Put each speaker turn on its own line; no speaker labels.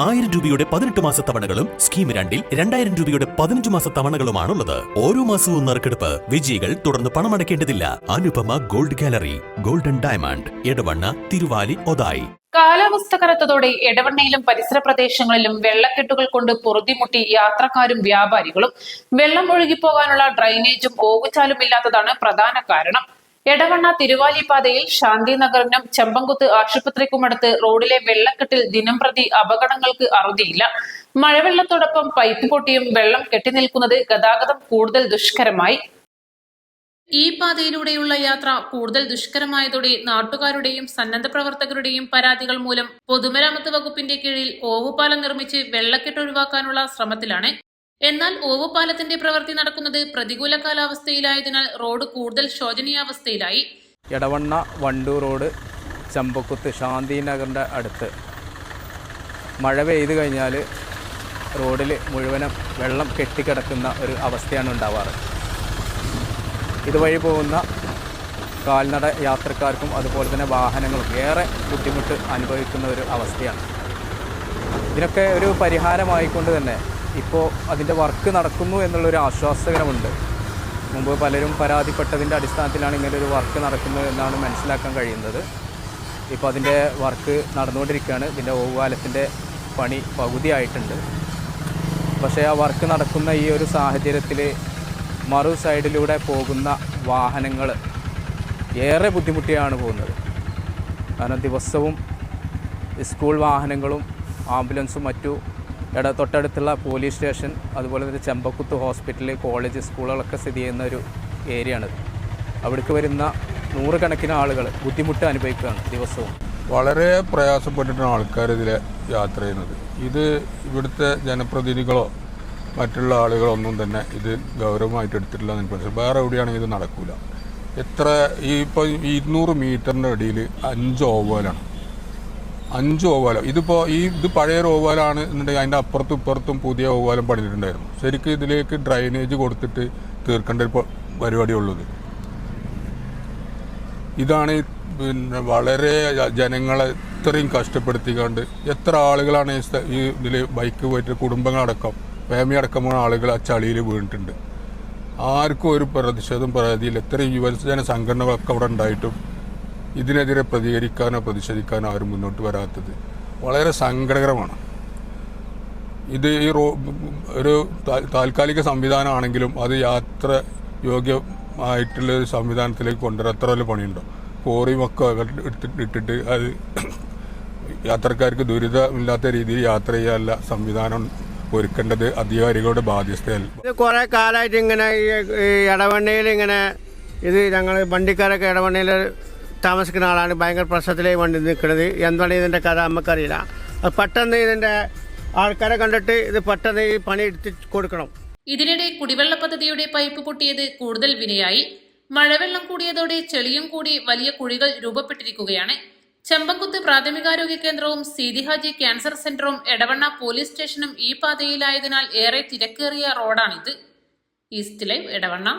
ആയിരം രൂപയുടെ പതിനെട്ട് മാസ തവണകളും സ്കീം രണ്ടിൽ രണ്ടായിരം രൂപയുടെ പതിനഞ്ച് മാസ തവണകളുമാണുള്ളത്. ഓരോ മാസവും നറുക്കെടുപ്പ് വിജയികൾ തുടർന്ന് പണമടയ്ക്കേണ്ടതില്ല. Anupama gold gallery golden diamond Edavanna Thiruvali Othayi.
കാലാവസ്ഥ കനത്തതോടെ എടവണ്ണയിലും പരിസര പ്രദേശങ്ങളിലും വെള്ളക്കെട്ടുകൾ കൊണ്ട് പൊറുതിമുട്ടി യാത്രക്കാരും വ്യാപാരികളും വെള്ളം ഒഴുകിപ്പോകാനുള്ള ഡ്രൈനേജും ഓവുചാലും ഇല്ലാത്തതാണ് പ്രധാന കാരണം. എടവണ്ണ തിരുവാലിപ്പാതയിൽ ശാന്തിനഗറിനും ചെമ്പങ്കുത്ത് ആശുപത്രിക്കുമടുത്ത് റോഡിലെ വെള്ളക്കെട്ടിൽ ദിനം പ്രതി അപകടങ്ങൾക്ക് അറുതിയില്ല. മഴവെള്ളത്തോടൊപ്പം പൈപ്പ് പൊട്ടിയും വെള്ളം കെട്ടിനിൽക്കുന്നത് ഗതാഗതം കൂടുതൽ ദുഷ്കരമായി. ഈ പാതയിലൂടെയുള്ള യാത്ര കൂടുതൽ ദുഷ്കരമായതോടെ നാട്ടുകാരുടെയും സന്നദ്ധ പ്രവർത്തകരുടെയും പരാതികൾ മൂലം പൊതുമരാമത്ത് വകുപ്പിന്റെ കീഴിൽ ഓവുപാലം നിർമ്മിച്ച് വെള്ളക്കെട്ട് ഒഴിവാക്കാനുള്ള ശ്രമത്തിലാണ് എന്നാൽ ഓവുപാലത്തിന്റെ പ്രവൃത്തി നടക്കുന്നത് പ്രതികൂല കാലാവസ്ഥയിലായതിനാൽ റോഡ് കൂടുതൽ ശോചനീയാവസ്ഥയിലായി.
എടവണ്ണ വണ്ടൂർ റോഡ് ചമ്പക്കുത്ത് ശാന്തിനഗറിന്റെ അടുത്ത്. മഴ പെയ്ത് കഴിഞ്ഞാൽ റോഡിൽ മുഴുവനും വെള്ളം കെട്ടിക്കിടക്കുന്ന ഒരു അവസ്ഥയാണ് ഉണ്ടാവാറ്. ഇതുവഴി പോകുന്ന കാൽനട യാത്രക്കാർക്കും അതുപോലെ തന്നെ വാഹനങ്ങളും ഏറെ ബുദ്ധിമുട്ട് അനുഭവിക്കുന്ന ഒരു അവസ്ഥയാണ്. ഇതിനൊക്കെ ഒരു പരിഹാരമായിക്കൊണ്ട് തന്നെ ഇപ്പോൾ അതിന്റെ വർക്ക് നടക്കുന്നു എന്നുള്ളൊരു ആശ്വാസകരമുണ്ട്. മുമ്പ് പലരും പരാതിപ്പെട്ടതിന്റെ അടിസ്ഥാനത്തിലാണ് ഇങ്ങനെ ഒരു വർക്ക് നടക്കുന്നത് എന്നാണ് മനസ്സിലാക്കാൻ കഴിയുന്നത്. ഇപ്പോൾ അതിന്റെ വർക്ക് നടന്നുകൊണ്ടിരിക്കുകയാണ്. ഇതിന്റെ ഓവാലത്തിന്റെ പണി പകുതിയായിട്ടുണ്ട്. പക്ഷേ ആ വർക്ക് നടക്കുന്ന ഈ ഒരു സാഹചര്യത്തിൽ മറു സൈഡിലൂടെ പോകുന്ന വാഹനങ്ങൾ ഏറെ ബുദ്ധിമുട്ടിയാണ് പോകുന്നത്. കാരണം ദിവസവും സ്കൂൾ വാഹനങ്ങളും ആംബുലൻസും മറ്റു ഇട തൊട്ടടുത്തുള്ള പോലീസ് സ്റ്റേഷൻ അതുപോലെ തന്നെ ചെമ്പക്കുത്ത് ഹോസ്പിറ്റൽ കോളേജ് സ്കൂളുകളൊക്കെ സ്ഥിതി ചെയ്യുന്ന ഒരു ഏരിയയാണിത് അവിടേക്ക് വരുന്ന നൂറുകണക്കിന് ആളുകൾ ബുദ്ധിമുട്ട് അനുഭവിക്കുകയാണ് ദിവസവും.
വളരെ പ്രയാസപ്പെട്ടിട്ടാണ് ആൾക്കാർ ഇതിൽ യാത്ര ചെയ്യുന്നത്. ഇത് ഇവിടുത്തെ ജനപ്രതിനിധികളോ മറ്റുള്ള ആളുകളോ ഒന്നും തന്നെ ഇത് ഗൗരവമായിട്ട് എടുത്തിട്ടില്ല എന്ന് മനസ്സിലായി. വേറെ എവിടെയാണെങ്കിൽ ഇത് നടക്കില്ല എത്ര ഈ ഇപ്പോൾ ഇരുന്നൂറ് മീറ്ററിന്റെ ഇടയിൽ അഞ്ച് ഓവലാണ് അഞ്ച് ഓവാലം ഇതിപ്പോൾ ഈ ഇത് പഴയൊരു ഓവാലാണ് എന്നുണ്ടെങ്കിൽ അതിന്റെ അപ്പുറത്തും ഇപ്പുറത്തും പുതിയ ഓവാലം പണിതിട്ടുണ്ടായിരുന്നു. ശരിക്കും ഇതിലേക്ക് ഡ്രൈനേജ് കൊടുത്തിട്ട് തീർക്കേണ്ട ഒരു പരിപാടിയുള്ളത് ഇതാണ് പിന്നെ വളരെ ജനങ്ങളെ ഇത്രയും കഷ്ടപ്പെടുത്തിക്കൊണ്ട് എത്ര ആളുകളാണ് ഈ ഇതിൽ ബൈക്ക് പോയിട്ട് കുടുംബങ്ങളടക്കം ഫാമിലി അടക്കമുള്ള ആളുകൾ ആ ചളിയിൽ വീണിട്ടുണ്ട്. ആർക്കും ഒരു പ്രതിഷേധം പരാതിയില്ല. എത്ര യുവജന സംഘടനകളൊക്കെ അവിടെ ഉണ്ടായിട്ടും ഇതിനെതിരെ പ്രതികരിക്കാനോ പ്രതിഷേധിക്കാനോ ആരും മുന്നോട്ട് വരാത്തത് വളരെ സങ്കടകരമാണ്. ഇത് ഈ റോ ഒരു താൽക്കാലിക സംവിധാനമാണെങ്കിലും അത് യാത്ര യോഗ്യമായിട്ടുള്ള ഒരു സംവിധാനത്തിലേക്ക് കൊണ്ടുവരാൻ അത്ര വലിയ പണിയുണ്ടോ? കോറിയും ഒക്കെ ഇട്ടിട്ട് അത് യാത്രക്കാർക്ക് ദുരിതമില്ലാത്ത രീതിയിൽ യാത്ര ചെയ്യാനുള്ള സംവിധാനം ഒരുക്കേണ്ടത് അധികാരികളുടെ
ബാധ്യസ്ഥയല്ല കുറെ കാലമായിട്ട് ഇങ്ങനെ ഈ ഇടവണ്ണയിൽ ഇങ്ങനെ ഇത് ഞങ്ങൾ വണ്ടിക്കാരൊക്കെ ഇടവണ്ണയിൽ താമസിക്കുന്ന ആളാണ് ഭയങ്കര പ്രശ്നത്തിലേക്ക് വണ്ടി നിൽക്കുന്നത്. എന്താണ് ഇതിന്റെ കഥ നമുക്കറിയില്ല. പെട്ടെന്ന് ഇതിന്റെ ആൾക്കാരെ കണ്ടിട്ട് ഇത് പെട്ടെന്ന് ഈ പണി എടുത്ത് കൊടുക്കണം.
ഇതിനിടെ കുടിവെള്ള പദ്ധതിയുടെ പൈപ്പ് പൊട്ടിയത് കൂടുതൽ വിനയായി മഴവെള്ളം കൂടിയതോടെ ചെളിയും കൂടി വലിയ കുഴികൾ രൂപപ്പെട്ടിരിക്കുകയാണ്. ചെമ്പക്കുത്ത് പ്രാഥമികാരോഗ്യ കേന്ദ്രവും സീതിഹാജി ക്യാൻസർ സെന്ററും എടവണ്ണ പോലീസ് സ്റ്റേഷനും ഈ പാതയിലായതിനാൽ ഏറെ തിരക്കേറിയ റോഡാണിത്. East live Edavanna.